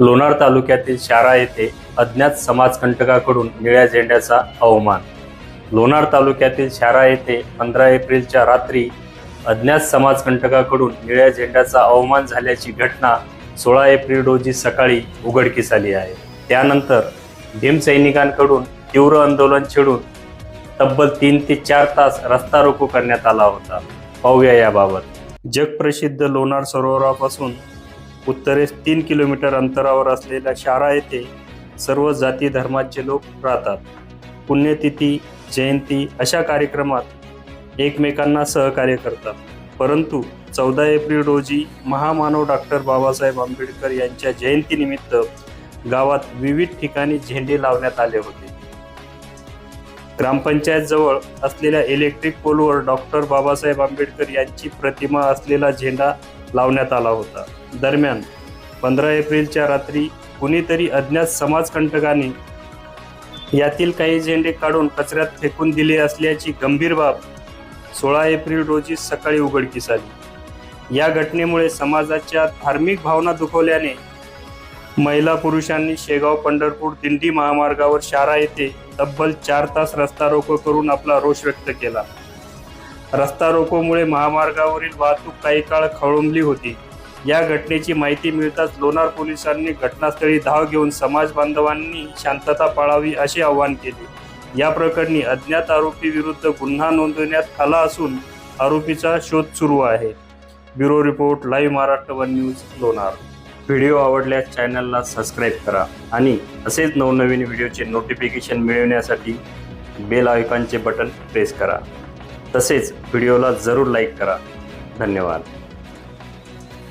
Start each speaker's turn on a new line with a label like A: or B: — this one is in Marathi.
A: लोणार तालुक्यातील शारा येथे अज्ञात समाजकंटकाकडून निळ्या झेंड्याचा अवमान. लोणार तालुक्यातील शारा येथे पंधरा एप्रिलच्या रात्री अज्ञात समाजकंटकाकडून निळ्या झेंड्याचा अवमान झाल्याची घटना सोळा एप्रिल रोजी सकाळी उघडकीस आली आहे. त्यानंतर भीमसैनिकांकडून तीव्र आंदोलन छेडून तब्बल तीन ते चार तास रस्ता रोको करण्यात आला होता. पाहूया याबाबत. जगप्रसिद्ध लोणार सरोवरापासून उत्तरेस तीन किलोमीटर अंतरावर असलेल्या शारा येथे सर्व जाती धर्माचे लोक राहतात. पुण्यतिथी जयंती अशा कार्यक्रमात एकमेकांना सहकार्य करतात. परंतु चौदा एप्रिल रोजी महामानव डॉक्टर बाबासाहेब आंबेडकर यांच्या जयंतीनिमित्त गावात विविध ठिकाणी झेंडे लावण्यात आले होते. ग्रामपंचायतजवळ असलेल्या इलेक्ट्रिक पोलवर डॉक्टर बाबासाहेब आंबेडकर यांची प्रतिमा असलेला झेंडा लावण्यात आला होता. दरम्यान पंधरा एप्रिलच्या रात्री कुणीतरी अज्ञात समाजकंटकाने यातील काही झेंडे काढून कचऱ्यात फेकून दिले असल्याची गंभीर बाब सोळा एप्रिल रोजी सकाळी उघडकीस आली. या घटनेमुळे समाजाच्या धार्मिक भावना दुखवल्याने महिला पुरुषांनी शेगाव पंढरपूर दिंडी महामार्गावर शारा येथे तब्बल चार तास रस्ता रोको करून आपला रोष व्यक्त केला. रस्ता रोकोमुळे महामार्गावरील वाहतूक काही काळ खवळंबली होती. या घटनेची माहिती मिळताच लोणार पोलिसांनी घटनास्थळी धाव घेऊन समाज बांधवांनी शांतता पाळावी असे आवाहन केले. या प्रकरणी अज्ञात आरोपी विरुद्ध गुन्हा नोंदवण्यात आला असून आरोपीचा शोध सुरू आहे. Bureau report live Maharashtra one news Lonar. Video आवडल्यास चॅनलला सबस्क्राईब करा आणि असेच नवनवीन व्हिडिओचे नोटिफिकेशन मिळवण्यासाठी बेल आयकॉनचे बटन प्रेस करा. तसेच व्हिडिओला जरूर लाईक करा. धन्यवाद.